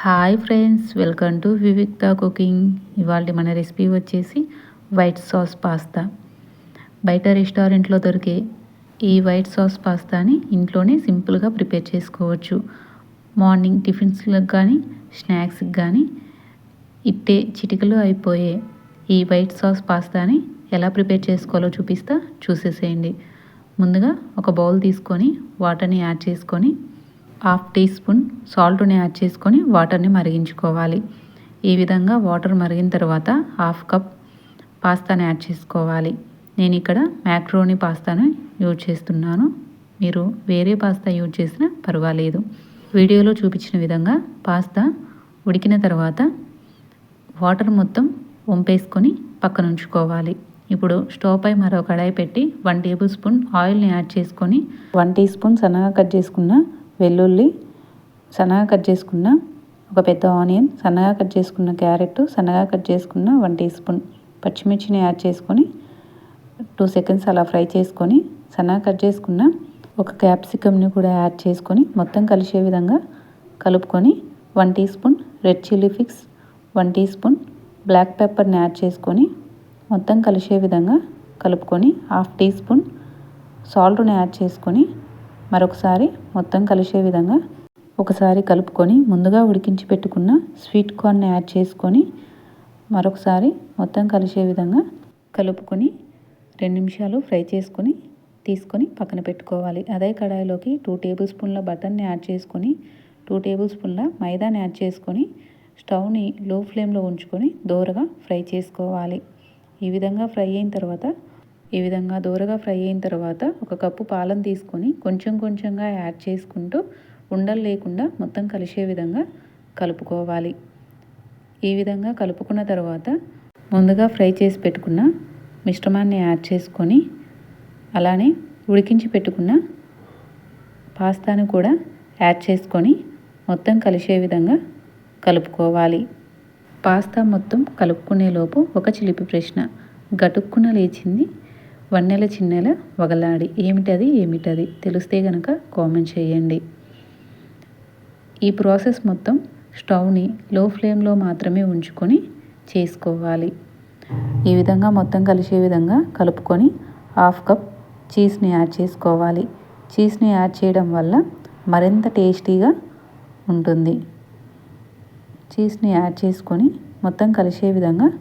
Hi friends welcome to Vivikta cooking ఇవాళ మన recipe వచ్చేసి వైట్ సాస్ పాస్తా బయట రెస్టారెంట్లో దొరికే ఈ వైట్ సాస్ పాస్తాని ఇంట్లోనే సింపుల్గా ప్రిపేర్ చేసుకోవచ్చు. మార్నింగ్ టిఫిన్స్లకు కానీ స్నాక్స్కి కానీ ఇట్టే చిటికలు అయిపోయే ఈ వైట్ సాస్ పాస్తాని ఎలా ప్రిపేర్ చేసుకోవాలో చూపిస్తా చూసేసేయండి. ముందుగా ఒక బౌల్ తీసుకొని వాటర్ని యాడ్ చేసుకొని హాఫ్ టీ స్పూన్ సాల్ట్ని యాడ్ చేసుకొని వాటర్ని మరిగించుకోవాలి. ఈ విధంగా వాటర్ మరిగిన తర్వాత హాఫ్ కప్ పాస్తాని యాడ్ చేసుకోవాలి. నేను ఇక్కడ మ్యాక్రోని పాస్తాను యూజ్ చేస్తున్నాను. మీరు వేరే పాస్తా యూజ్ చేసినా పర్వాలేదు. వీడియోలో చూపించిన విధంగా పాస్తా ఉడికిన తర్వాత వాటర్ మొత్తం వంపేసుకొని పక్కన ఉంచుకోవాలి. ఇప్పుడు స్టవ్ పై మరో కడాయి పెట్టి వన్ టేబుల్ స్పూన్ ఆయిల్ని యాడ్ చేసుకొని వన్ టీ స్పూన్ సన్నగా కట్ చేసుకున్న వెల్లుల్లి సన్నగా కట్ చేసుకున్న ఒక పెద్ద ఆనియన్ సన్నగా కట్ చేసుకున్న క్యారెట్ సన్నగా కట్ చేసుకున్న వన్ టీ స్పూన్ పచ్చిమిర్చిని యాడ్ చేసుకొని టూ సెకండ్స్ అలా ఫ్రై చేసుకొని సన్నగా కట్ చేసుకున్న ఒక క్యాప్సికమ్ని కూడా యాడ్ చేసుకొని మొత్తం కలిసే విధంగా కలుపుకొని one teaspoon red chilli flakes one teaspoon black పెప్పర్ని add చేసుకొని మొత్తం కలిసే విధంగా కలుపుకొని హాఫ్ టీ స్పూన్ సాల్ట్ని యాడ్ చేసుకొని మరొకసారి మొత్తం కలిసే విధంగా ఒకసారి కలుపుకొని ముందుగా ఉడికించి పెట్టుకున్న స్వీట్ కార్న్ని యాడ్ చేసుకొని మరొకసారి మొత్తం కలిసే విధంగా కలుపుకొని రెండు నిమిషాలు ఫ్రై చేసుకొని తీసుకొని పక్కన పెట్టుకోవాలి. అదే కడాయిలోకి టూ టేబుల్ స్పూన్ల బటర్ని యాడ్ చేసుకొని టూ టేబుల్ స్పూన్ల మైదాని యాడ్ చేసుకొని స్టవ్ని లో ఫ్లేమ్లో ఉంచుకొని దోరగా ఫ్రై చేసుకోవాలి. ఈ విధంగా ఫ్రై అయిన తర్వాత ఈ విధంగా దూరగా ఫ్రై అయిన తర్వాత ఒక కప్పు పాలను తీసుకొని కొంచెం కొంచెంగా యాడ్ చేసుకుంటూ ఉండలు లేకుండా మొత్తం కలిసే విధంగా కలుపుకోవాలి. ఈ విధంగా కలుపుకున్న తర్వాత ముందుగా ఫ్రై చేసి పెట్టుకున్న మిశ్రమాన్ని యాడ్ చేసుకొని అలానే ఉడికించి పెట్టుకున్న పాస్తాను కూడా యాడ్ చేసుకొని మొత్తం కలిసే విధంగా కలుపుకోవాలి. పాస్తా మొత్తం కలుపుకునేలోపు ఒక చిలిపి ప్రశ్న. గటుక్కున లేచింది వన్నెల చిన్నెల వగలాడి. ఏమిటది? ఏమిటది? తెలిస్తే గనక కామెంట్ చేయండి. ఈ ప్రాసెస్ మొత్తం స్టవ్ని లో ఫ్లేమ్లో మాత్రమే ఉంచుకొని చేసుకోవాలి. ఈ విధంగా మొత్తం కలిసే విధంగా కలుపుకొని హాఫ్ కప్ చీజ్ని యాడ్ చేసుకోవాలి. చీజ్ని యాడ్ చేయడం వల్ల మరింత టేస్టీగా ఉంటుంది. చీజ్ని యాడ్ చేసుకొని మొత్తం కలిసే విధంగా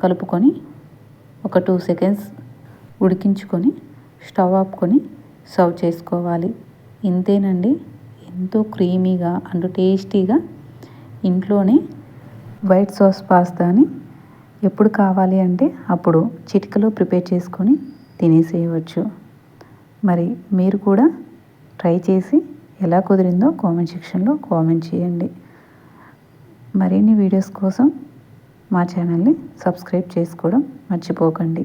కలుపుకొని ఒక టూ సెకండ్స్ ఉడికించుకొని స్టవ్ ఆపుకొని సర్వ్ చేసుకోవాలి. ఇంతేనండి. ఎంతో క్రీమీగా అండ్ టేస్టీగా ఇంట్లోనే వైట్ సాస్ పాస్తాని ఎప్పుడు కావాలి అంటే అప్పుడు చిటికలో ప్రిపేర్ చేసుకొని తినేసేయవచ్చు. మరి మీరు కూడా ట్రై చేసి ఎలా కుదిరిందో కామెంట్ సెక్షన్లో కామెంట్ చేయండి. మరిన్ని వీడియోస్ కోసం మా ఛానల్ని సబ్స్క్రైబ్ చేసుకోవడం మర్చిపోకండి.